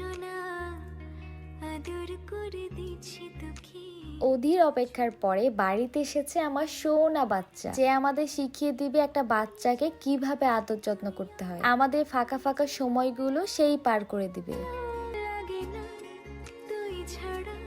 সোনা আদর করে দিচ্ছি তোকে। অধীর অপেক্ষার পরে বাড়িতে এসেছে আমার সোনা বাচ্চা। যে আমাদের শিখিয়ে দিবে একটা বাচ্চাকে কীভাবে আদর যত্ন করতে হয়। আমাদের ফাঁকা ফাঁকা সময়গুলো সেই পার করে দিবে। লাগে না তুই ছাড়া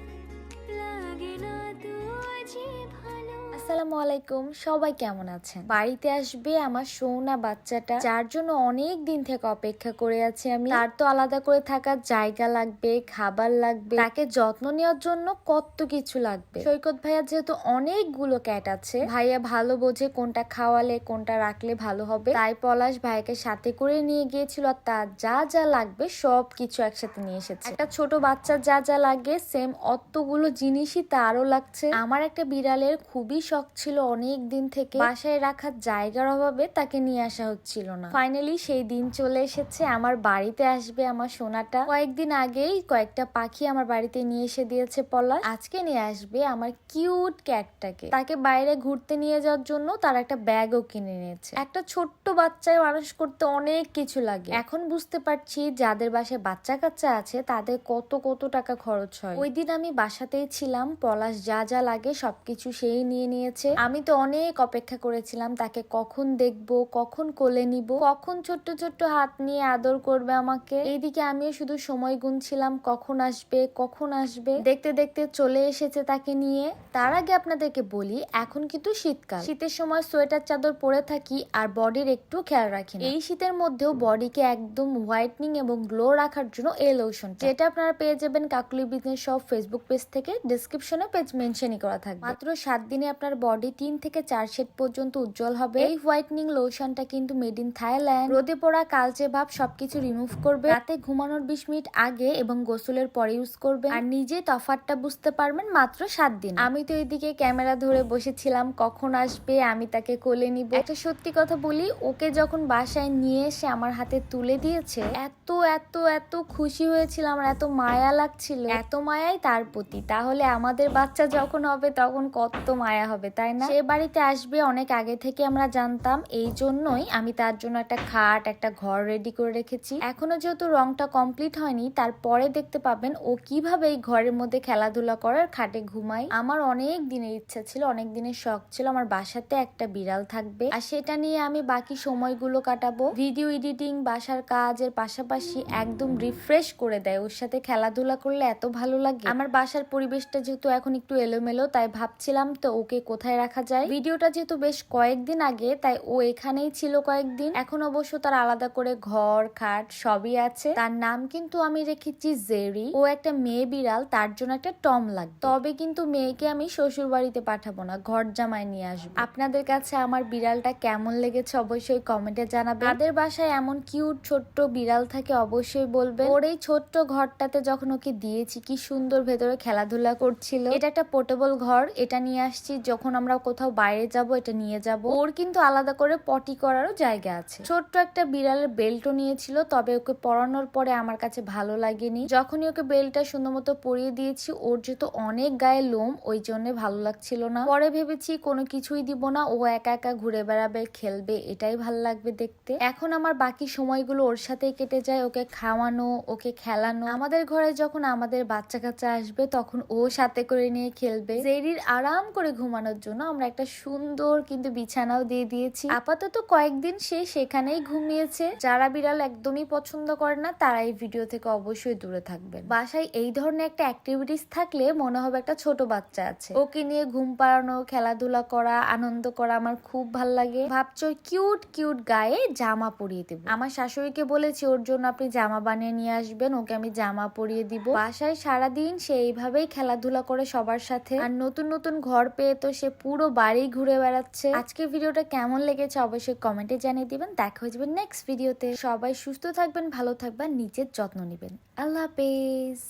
আসসালামু আলাইকুম। সবাই কেমন আছেন? বাড়িতে আসবে আমার সোনা বাচ্চাটা, যার জন্য অনেক দিন থেকে অপেক্ষা করে আছি আমি। তার তো আলাদা করে থাকার জায়গা লাগবে, খাবার লাগবে, তাকে যত্ন নেওয়ার জন্য কত কিছু লাগবে। সৈকত ভাইয়া যেহেতু অনেকগুলো ক্যাট আছে, ভাইয়া ভালো বোঝে কোনটা খাওয়ালে, কোনটা রাখলে ভালো হবে। তাই পলাশ ভাইয়াকে সাথে করে নিয়ে গিয়েছিল আর তার যা যা লাগবে সব কিছু একসাথে নিয়ে এসেছে। একটা ছোট বাচ্চার যা যা লাগে সেম অতগুলো জিনিসই তারও লাগছে। আমার একটা বিড়ালের খুবই শখ ছিল অনেক দিন থেকে। বাসায় রাখার জায়গার অভাবে তাকে নিয়ে আসা হচ্ছিল না। ফাইনালি সেই দিন চলে এসেছে, আমার বাড়িতে আসবে আমার সোনাটা। কয়েকদিন আগেই কয়েকটা পাখি আমার বাড়িতে নিয়ে এসে দিয়েছে পলাশ। আজকে নিয়ে আসবে আমার কিউট ক্যাটটাকে। তাকে বাইরে ঘুরতে নিয়ে যাওয়ার জন্য তার একটা ব্যাগও কিনে নিয়েছে। একটা ছোট্ট বাচ্চায় মানুষ করতে অনেক কিছু লাগে। এখন বুঝতে পারছি যাদের বাসায় বাচ্চা কাচ্চা আছে তাদের কত কত টাকা খরচ হয়। ওই দিন আমি বাসাতেই ছিলাম, পলাশ যা যা লাগে সবকিছু সেই নিয়ে নিয়েছে আমি তো অনেক অপেক্ষা করেছিলাম তাকে কখন দেখব, কখন কোলে নিব, কখন ছোট্ট ছোট্ট হাত নিয়ে আদর করবে আমাকে। এইদিকে আমিও শুধু সময় গুনছিলাম, কখন আসবে কখন আসবে। দেখতে দেখতে চলে এসেছে তাকে নিয়ে। তার আগে আপনাদেরকে বলি, এখন কিন্তু শীতকাল। শীতের সময় সোয়েটার চাদর পরে থাকি আর বডির একটু খেয়াল রাখি এই শীতের মধ্যেও বডিকে একদম হোয়াইটনিং এবং গ্লো রাখার জন্য এই লোশন যেটা আপনারা পেয়ে যাবেন কাকুলি বিজনেস সব ফেসবুক পেজ থেকে, ডিসক্রিপশনে পেজ মেনশনই করা থাকবে। মাত্র সাত দিনে আপনার বডি তিন থেকে চার শেড পর্যন্ত উজ্জ্বল হবে। এই হোয়াইটনিং লোশনটা কিন্তু মেড ইন থাইল্যান্ড। রোদে পড়া কালচে ভাব সবকিছু রিমুভ করবে। রাতে ঘুমানোর বিশ মিনিট আগে এবং গোসলের পরে ইউজ করবে। আর নিজে তফাতটা বুঝতে পারবেন মাত্র সাত দিন। আমি তো এদিকে ক্যামেরা ধরে বসেছিলাম, কখন আসবে আমি তাকে কোলে নিব। একটা সত্যি কথা বলি, ওকে যখন বাসায় নিয়ে এসে আমার হাতে তুলে দিয়েছে, এত এত এত খুশি হয়েছিলাম আর এত মায়া লাগছিল। এত মায়াই তার প্রতি। তাহলে আমাদের বাচ্চা যখন হবে তখন কত মায়া হবে। তাই না? সে বাড়িতে আসবে অনেক আগে থেকে আমরা জানতাম, এই জন্যই আমি তার জন্য একটা খাট, একটা ঘর রেডি করে রেখেছি। এখনও যেহেতু রংটা কমপ্লিট হয়নি, তারপরে দেখতে পাবেন ও কীভাবে এই ঘরের মধ্যে খেলাধুলা করার খাটে ঘুমাই আমার অনেক দিনের ইচ্ছা ছিল, অনেক দিনের শখ ছিল, আমার বাসাতে একটা বিড়াল থাকবে। আর সেটা নিয়ে আমি বাকি সময়গুলো কাটাবো। ভিডিও এডিটিং বাসার কাজের পাশাপাশি একদম রিফ্রেশ করে দেয়। ওর সাথে খেলাধুলা করলে এত ভালো লাগে। আমার বাসার পরিবেশটা যেহেতু এখন একটু এলোমেলো, তাই ভাবছিলাম তো ওকে কোথায় রাখা যায়। ভিডিওটা যেহেতু বেশ কয়েকদিন আগে, তাই ও এখানেই ছিল কয়েকদিন। এখন অবশ্য তার আলাদা করে ঘর, খাট সবই আছে। তার নাম কিন্তু আমি রেখেছি জেরি। ও একটা মেয়ে বিড়াল, তার জন্য একটা টম লাগবে। তবে কিন্তু মেয়েকে আমি শ্বশুর বাড়িতে পাঠাবো না ঘর জামাই নিয়ে আসব। আপনাদের কাছে আমার বিড়ালটা কেমন লেগেছে অবশ্যই কমেন্টে জানাবেন। তাদের বাসায় এমন কিউট ছোট্ট বিড়াল থাকে অবশ্যই বলবেন। ওর এই ছোট্ট ঘরটাতে যখন ওকে দিয়েছি, কি সুন্দর ভেতরে খেলাধুলা করছিল। এটা একটা পোর্টেবল ঘর, এটা নিয়ে আসছি যখন আমরা কোথাও বাইরে যাব, এটা নিয়ে যাব, ওর কিন্তু আলাদা করে পটি করারও জায়গা আছে। ছোট্ট একটা বিড়ালের বেল্টও নিয়েছিল, তবে ওকে পরানোর পরে আমার কাছে ভালো লাগেনি। যখনই ওকে বেল্টটা সুন্দর মতো পরিয়ে দিয়েছি, ওর যেহেতু অনেক গায়ে লোম, ওই জন্য ভালো লাগছিল না। পরে ভেবেছি কোনো কিছুই দিব না, ও একা একা ঘুরে বেড়াবে, খেলবে, এটাই ভালো লাগবে দেখতে। এখন আমার বাকি সময়গুলো ওর সাথেই কেটে যায়, ওকে খাওয়ানো, ওকে খেলানো। আমাদের ঘরে যখন আমাদের বাচ্চা কাচ্চা আসবে, তখন ও সাথে করে নিয়ে খেলবে। জেরির আরাম করে ঘুমানোর জন্য আমরা একটা সুন্দর কিন্তু বিছানাও দিয়ে দিয়েছি। আপাতত কয়েকদিন সে সেখানেই ঘুমিয়েছে। যারা বিড়াল একদমই পছন্দ করে না, তারা এই ভিডিও থেকে অবশ্যই দূরে থাকবেন। বাসায় এই ধরনের একটা অ্যাক্টিভিটিস থাকলে মনে হবে একটা ছোট বাচ্চা আছে। ওকে নিয়ে ঘুম পাড়ানো, খেলাধুলা করা, আনন্দ করা আমার খুব ভালো লাগে। ভাবছ কিউট কিউট গায়ে জামা পরিয়ে দেবো। আমার শাশুড়িকে বলেছি, ওর জন্য আপনি জামা বানিয়ে নিয়ে আসবেন, ওকে আমি জামা পরিয়ে দিব। বাসায় সারাদিন সে এইভাবেই খেলাধুলা করে সবার সাথে। আর নতুন নতুন ঘর পেয়ে তো সে পুরো বাড়ি ঘুরে বেড়াচ্ছে। আজকে ভিডিওটা কেমন লেগেছে অবশ্যই কমেন্টে জানিয়ে দিবেন। দেখা হয়ে যাবে নেক্সট ভিডিওতে সবাই সুস্থ থাকবেন, ভালো থাকবেন, নিজের যত্ন নেবেন। আল্লাহ হাফেজ।